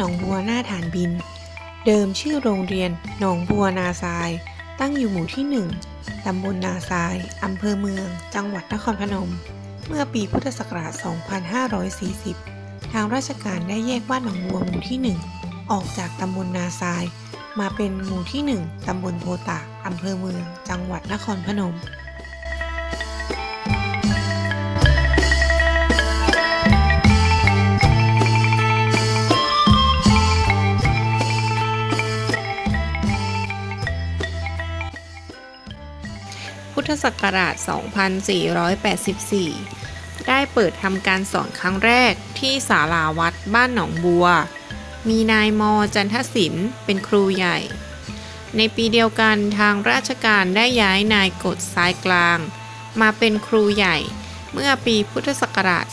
หนองบัวหน้าฐานบิน เดิมชื่อโรงเรียนหนองบัวนาทราย ตั้งอยู่หมู่ที่ 1 ตำบลนาทรายอำเภอเมือง จังหวัดนครพนม เมื่อปีพุทธศักราช 2540 ทางราชการได้แยกบ้านหนองบัวหมู่ที่ 1 ออกจากตำบลนาทราย มาเป็นหมู่ที่ 1 ตำบลโพตากอำเภอเมือง จังหวัดนครพนม ธศักราช 2484 ได้เปิดทำการสอนครั้งแรกที่ศาลาวัดบ้านหนองบัว มีนายมอจันทศิลป์เป็นครูใหญ่ ในปีเดียวกันทางราชการได้ย้ายนายกฎซ้ายกลาง มาเป็นครูใหญ่เมื่อปีพุทธศักราช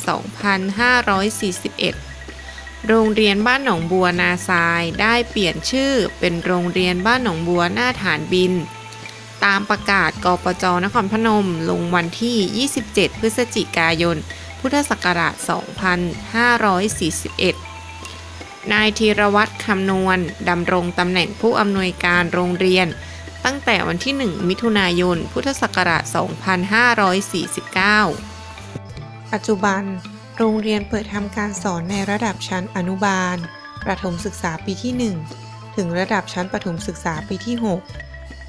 2541โรงเรียนบ้านหนองบัวนาทรายได้เปลี่ยนชื่อเป็นโรงเรียนบ้านหนองบัวหน้าฐานบิน ตามประกาศกปจนครพนม ลงวันที่ 27 พฤศจิกายน พุทธศักราช 2541 นายธีรวัตรคำนวณดำรงตำแหน่งผู้อำนวยการโรงเรียน ตั้งแต่วันที่ 1 มิถุนายน พุทธศักราช 2549 ปัจจุบัน โรงเรียนเปิดทำการสอนในระดับชั้นอนุบาล ประถมศึกษาปีที่ 1 ถึงระดับชั้นประถมศึกษาปีที่ 6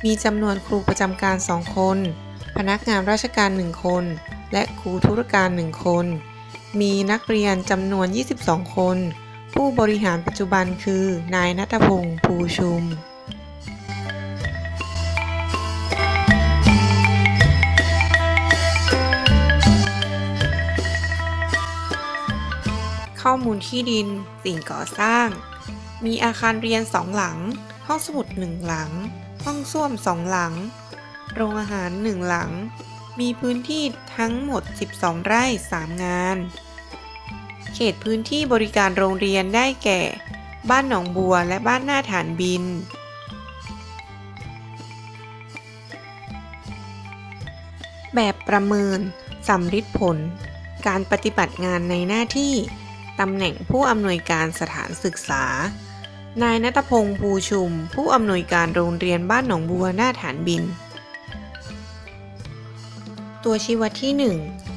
มีจำนวนครูประจำการ 2 คน พนักงานราชการ 1 คน และครูธุรการ 1 คน มีนักเรียนจำนวน 22 คน ผู้บริหารปัจจุบันคือนายนัทพงศ์ภูชุมข้อมูลที่ดิน สิ่งก่อสร้าง มีอาคารเรียนสองหลัง ห้องสมุดหนึ่งหลัง ห้องส้วมสองหลัง โรงอาหารหนึ่งหลัง มีพื้นที่ทั้งหมด 12 ไร่ 3 งาน เขตพื้นที่บริการโรงเรียนได้แก่ บ้านหนองบัวและบ้านหน้าฐานบินแบบประเมินสำริดผล การปฏิบัติงานในหน้าที่ ตำแหน่งผู้อำนวยการสถานศึกษา นายนัทพงศ์ภูชุม ผู้อำนวยการโรงเรียนบ้านหนองบัวหน้าฐานบิน ตัวชี้วัดที่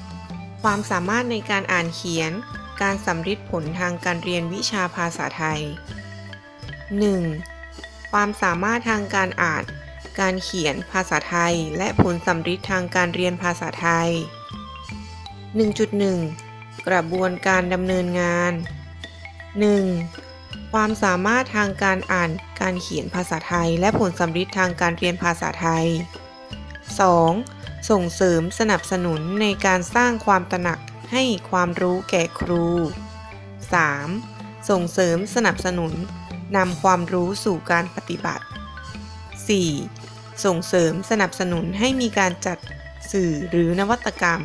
1 ความสามารถในการอ่านเขียน การสำริดผลทางการเรียนวิชาภาษาไทย 1. ความสามารถทางการอ่าน การเขียนภาษาไทย และผลสำริดทางการเรียนภาษาไทย 1.1 กระบวนการดำเนินงาน 1. ความสามารถทางการอ่านการเขียนภาษาไทย และผลสำริดทางการเรียนภาษาไทย 2. ส่งเสริมสนับสนุนในการสร้างความตระหนักให้ความรู้แก่ครู 3. ส่งเสริมสนับสนุนนำความรู้สู่การปฏิบัติ 4. ส่งเสริมสนับสนุนให้มีการจัดสื่อหรือนวัตกรรม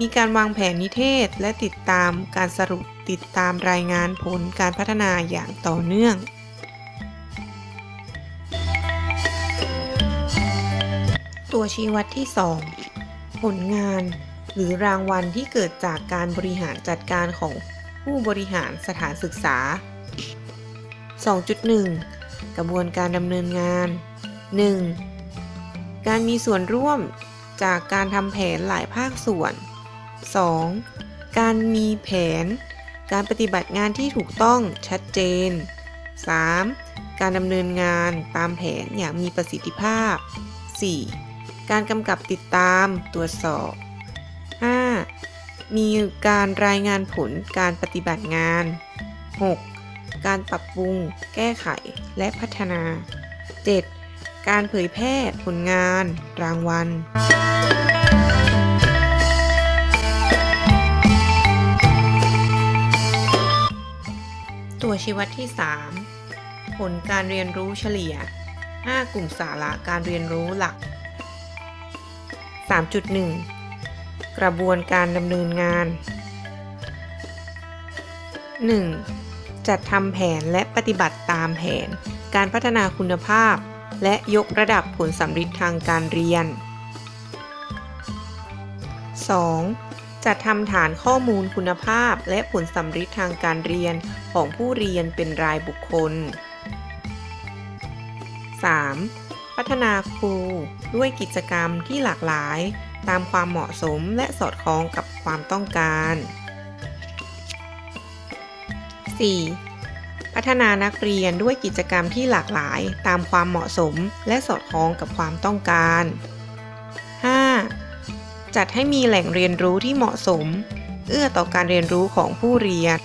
มีการวางแผนนิเทศและติดตามการสรุปติดตามรายงานผลการพัฒนาอย่างต่อเนื่องตัวชี้วัดที่ 2 ผลงาน หรือรางวัลที่เกิดจากการบริหารจัดการของผู้บริหารสถานศึกษา 2.1 กระบวนการดำเนินงาน 1. การมีส่วนร่วมจากการทำแผนหลายภาคส่วน 2. การมีแผน การปฏิบัติงานที่ถูกต้องชัดเจน 3. การดำเนินงานตามแผนอย่างมีประสิทธิภาพ 4. การกำกับติดตามตรวจสอบ 5. มีการรายงานผลการปฏิบัติงาน 6. การปรับปรุง แก้ไขและพัฒนา 7. การเผยแพร่ผลงาน รางวัล ตัวชี้วัดที่ 3 ผลการเรียนรู้เฉลี่ย 5 กลุ่มสาระการเรียนรู้หลัก 3.1 กระบวนการดำเนินงาน 1. จัดทำแผนและปฏิบัติตามแผน การพัฒนาคุณภาพ และยกระดับผลสัมฤทธิ์ทางการเรียน 2. จัดทำฐานข้อมูลคุณภาพ และผลสัมฤทธิ์ทางการเรียนของผู้เรียนเป็นรายบุคคล 3. พัฒนาครูด้วยกิจกรรมที่หลากหลาย ตามความเหมาะสมและสอดคล้องกับความต้องการ 4. พัฒนานักเรียนด้วยกิจกรรมที่หลากหลาย ตามความเหมาะสมและสอดคล้องกับความต้องการ จัดให้มีแหล่งเรียนรู้ที่เหมาะสม เอื้อต่อการเรียนรู้ของผู้เรียน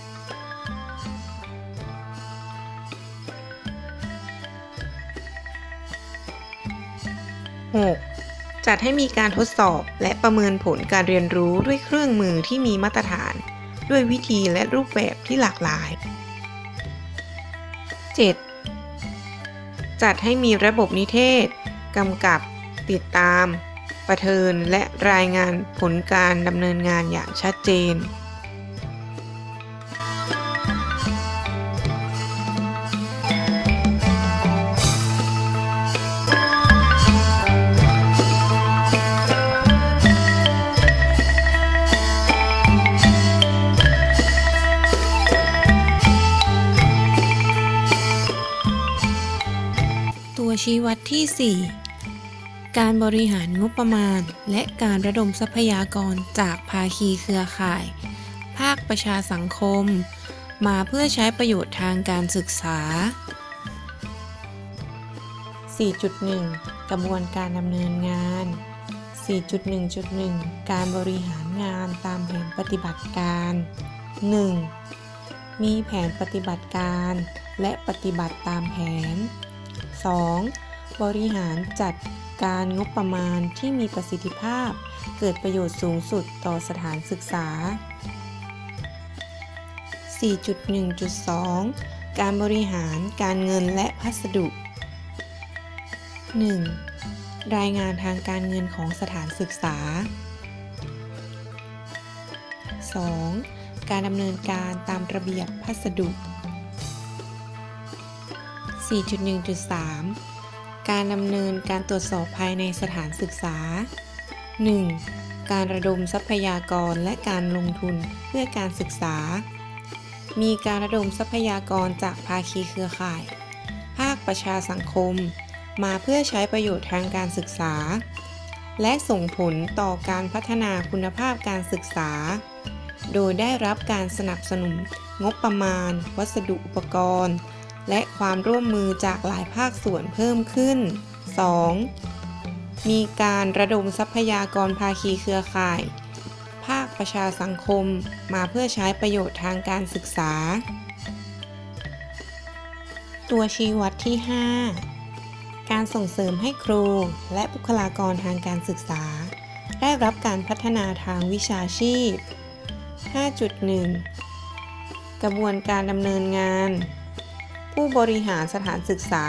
6. จัดให้มีการทดสอบและประเมินผลการเรียนรู้ด้วยเครื่องมือที่มีมาตรฐาน ด้วยวิธีและรูปแบบที่หลากหลาย 7. จัดให้มีระบบนิเทศ กำกับ ติดตาม ประเทินและรายงานผลการดำเนินงานอย่างชัดเจน ตัวชี้วัดที่ 4 การบริหารงบประมาณ และการระดมทรัพยากรจากภาคีเครือข่าย ภาคประชาสังคม มาเพื่อใช้ประโยชน์ทางการศึกษา 4.1 กระบวนการดำเนินงาน 4.1.1 การบริหารงานตามแผนปฏิบัติการ 1. มีแผนปฏิบัติการและปฏิบัติตามแผน 2. บริหารจัด การงบประมาณที่มีประสิทธิภาพ เกิดประโยชน์สูงสุดต่อสถานศึกษา 4.1.2 การบริหารการเงินและพัสดุ 1. รายงานทางการเงินของสถานศึกษา 2. การดำเนินการตามระเบียบพัสดุ 4.1.3 การดำเนินการตรวจสอบภายในสถานศึกษา 1. การระดมทรัพยากรและการลงทุนเพื่อการศึกษา มีการระดมทรัพยากรจากภาคีเครือข่าย ภาคประชาสังคม มาเพื่อใช้ประโยชน์ทางการศึกษา และส่งผลต่อการพัฒนาคุณภาพการศึกษา โดยได้รับการสนับสนุนงบประมาณ วัสดุอุปกรณ์ และความร่วมมือจากหลายภาคส่วนเพิ่มขึ้น 2. มีการระดมทรัพยากรภาคีเครือข่าย ภาคประชาสังคมมาเพื่อใช้ประโยชน์ทางการศึกษา ตัวชี้วัดที่ 5 การส่งเสริมให้ครูและบุคลากรทางการศึกษา ได้รับการพัฒนาทางวิชาชีพ 5.1 กระบวนการดำเนินงาน ผู้บริหารสถานศึกษา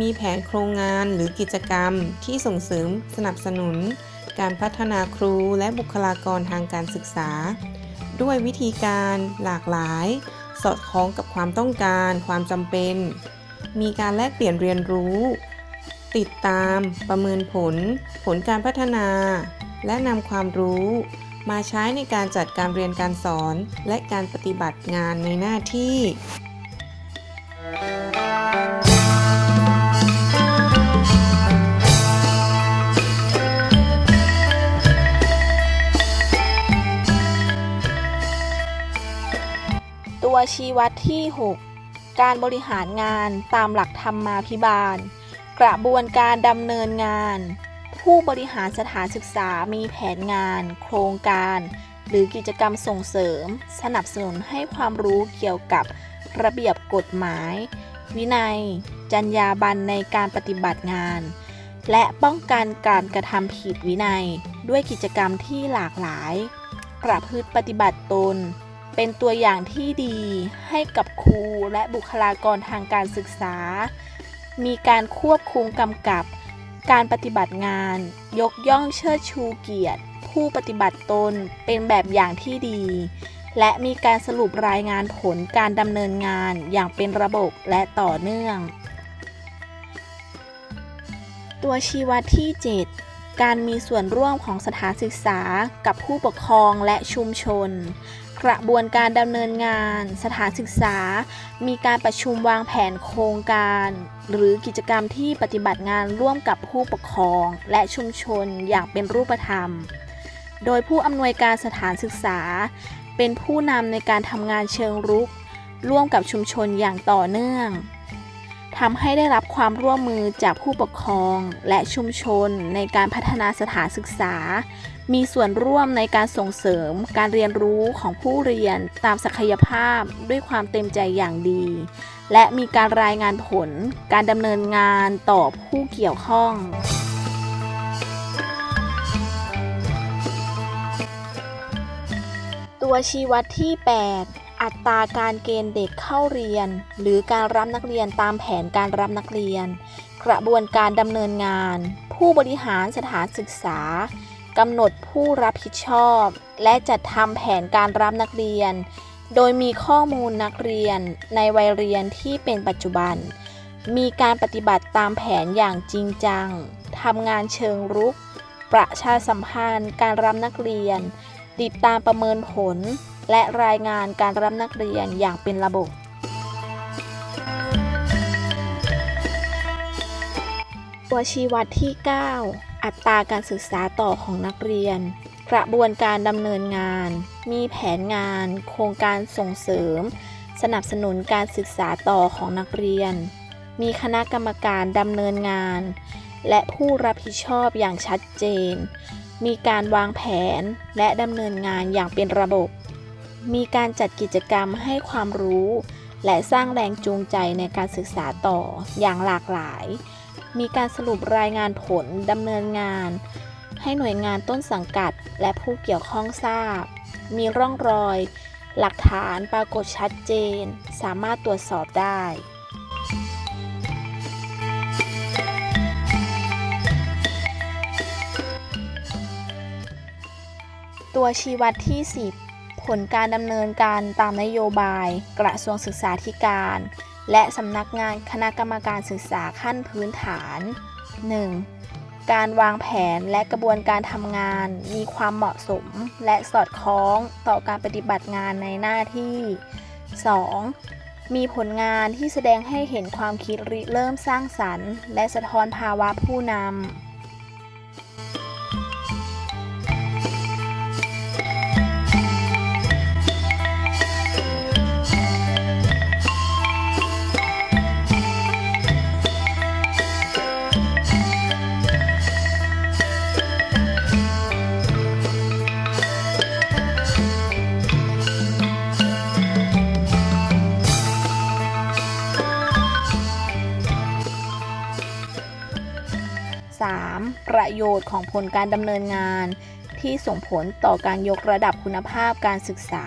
มีแผนโครงงานหรือกิจกรรมที่ส่งเสริมสนับสนุน การพัฒนาครูและบุคลากรทางการศึกษา ด้วยวิธีการหลากหลาย สอดคล้องกับความต้องการ ความจำเป็น มีการแลกเปลี่ยนเรียนรู้ ติดตามประเมินผล ผลการพัฒนา และนำความรู้มาใช้ในการจัดการเรียนการสอนและการปฏิบัติงานในหน้าที่ ชี้วัดที่ 6 การบริหารงานตามหลักธรรมาภิบาล กระบวนการดำเนินงาน ผู้บริหารสถานศึกษามีแผนงาน โครงการ หรือกิจกรรมส่งเสริม สนับสนุนให้ความรู้เกี่ยวกับระเบียบกฎหมาย วินัย จรรยาบรรณในการปฏิบัติงาน และป้องกันการกระทำผิดวินัย ด้วยกิจกรรมที่หลากหลาย ประพฤติปฏิบัติตน เป็นตัวอย่างที่ดีให้กับครูและบุคลากรทางการศึกษา มีการควบคุมกำกับ การปฏิบัติงาน ยกย่องเชิดชูเกียรติ ผู้ปฏิบัติตนเป็นแบบอย่างที่ดี และมีการสรุปรายงานผลการดำเนินงานอย่างเป็นระบบและต่อเนื่อง ตัวชี้วัดที่ 7การมีส่วนร่วมของสถานศึกษากับผู้ปกครองและชุมชน กระบวนการดำเนินงาน สถานศึกษา มีการประชุมวางแผนโครงการ หรือกิจกรรมที่ปฏิบัติงานร่วมกับผู้ปกครอง และชุมชนอย่างเป็นรูปธรรม โดยผู้อำนวยการสถานศึกษา เป็นผู้นำในการทำงานเชิงรุก ร่วมกับชุมชนอย่างต่อเนื่อง ทำให้ได้รับความร่วมมือจากผู้ปกครองและชุมชนในการพัฒนาสถานศึกษา มีส่วนร่วมในการส่งเสริมการเรียนรู้ของผู้เรียนตามศักยภาพด้วยความเต็มใจอย่างดี และมีการรายงานผลการดำเนินงานต่อผู้เกี่ยวข้องตัวชี้วัดที่ 8 อัตราการเกณฑ์เด็กเข้าเรียน หรือการรับนักเรียนตามแผนการรับนักเรียน กระบวนการดำเนินงาน ผู้บริหารสถานศึกษากำหนดผู้รับผิดชอบ และจัดทำแผนการรับนักเรียน โดยมีข้อมูลนักเรียนในวัยเรียนที่เป็นปัจจุบัน มีการปฏิบัติตามแผนอย่างจริงจังทำงานเชิงรุก ประชาสัมพันธ์ การรับนักเรียน ติดตามประเมินผล และรายงานการรับนักเรียนอย่างเป็นระบบ ตัวชี้วัดที่ 9 อัตราการศึกษาต่อของนักเรียน กระบวนการดำเนินงาน มีแผนงาน โครงการส่งเสริม สนับสนุนการศึกษาต่อของนักเรียน มีคณะกรรมการดำเนินงาน และผู้รับผิดชอบอย่างชัดเจน มีการวางแผนและดำเนินงานอย่างเป็นระบบ มีการจัดกิจกรรมให้ความรู้ และสร้างแรงจูงใจในการศึกษาต่ออย่างหลากหลาย มีการสรุปรายงานผลดำเนินงาน ให้หน่วยงานต้นสังกัดและผู้เกี่ยวข้องทราบ มีร่องรอย หลักฐานปรากฏชัดเจน สามารถตรวจสอบได้ตัวชี้วัดที่ 10 ผลการดำเนินการตามนโยบาย กระทรวงศึกษาธิการ และสำนักงานคณะกรรมการศึกษาขั้นพื้นฐาน 1. การวางแผนและกระบวนการทำงานมีความเหมาะสม และสอดคล้องต่อการปฏิบัติงานในหน้าที่ 2. มีผลงานที่แสดงให้เห็นความคิดริเริ่มสร้างสรรค์ และสะท้อนภาวะผู้นำ ประโยชน์ของผลการดำเนินงาน ที่ส่งผลต่อการยกระดับคุณภาพการศึกษา